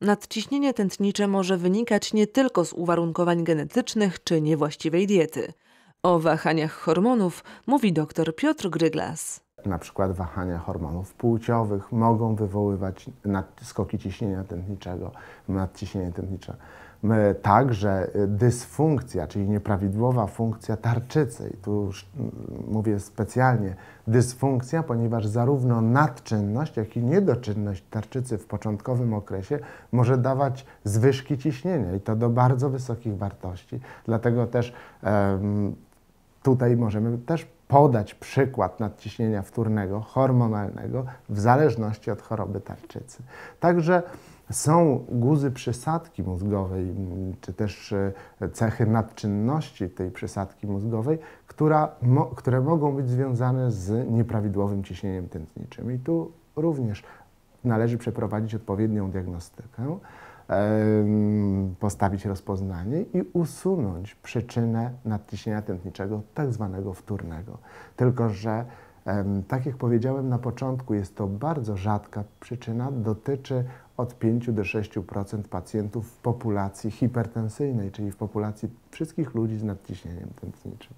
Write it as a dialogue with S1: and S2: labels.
S1: Nadciśnienie tętnicze może wynikać nie tylko z uwarunkowań genetycznych czy niewłaściwej diety. O wahaniach hormonów mówi dr Piotr Gryglas.
S2: Na przykład wahania hormonów płciowych mogą wywoływać skoki ciśnienia tętniczego, nadciśnienie tętnicze. Także dysfunkcja, czyli nieprawidłowa funkcja tarczycy, i tu mm, mówię specjalnie dysfunkcja, ponieważ zarówno nadczynność, jak i niedoczynność tarczycy w początkowym okresie może dawać zwyżki ciśnienia i to do bardzo wysokich wartości. Dlatego też tutaj możemy też podać przykład nadciśnienia wtórnego, hormonalnego w zależności od choroby tarczycy. Także są guzy przysadki mózgowej, czy też e, cechy nadczynności tej przysadki mózgowej, która, mo, które mogą być związane z nieprawidłowym ciśnieniem tętniczym. I tu również należy przeprowadzić odpowiednią diagnostykę, postawić rozpoznanie i usunąć przyczynę nadciśnienia tętniczego, tak zwanego wtórnego. Tylko, że tak jak powiedziałem na początku, jest to bardzo rzadka przyczyna, dotyczy od 5 do 6% pacjentów w populacji hipertensyjnej, czyli w populacji wszystkich ludzi z nadciśnieniem tętniczym.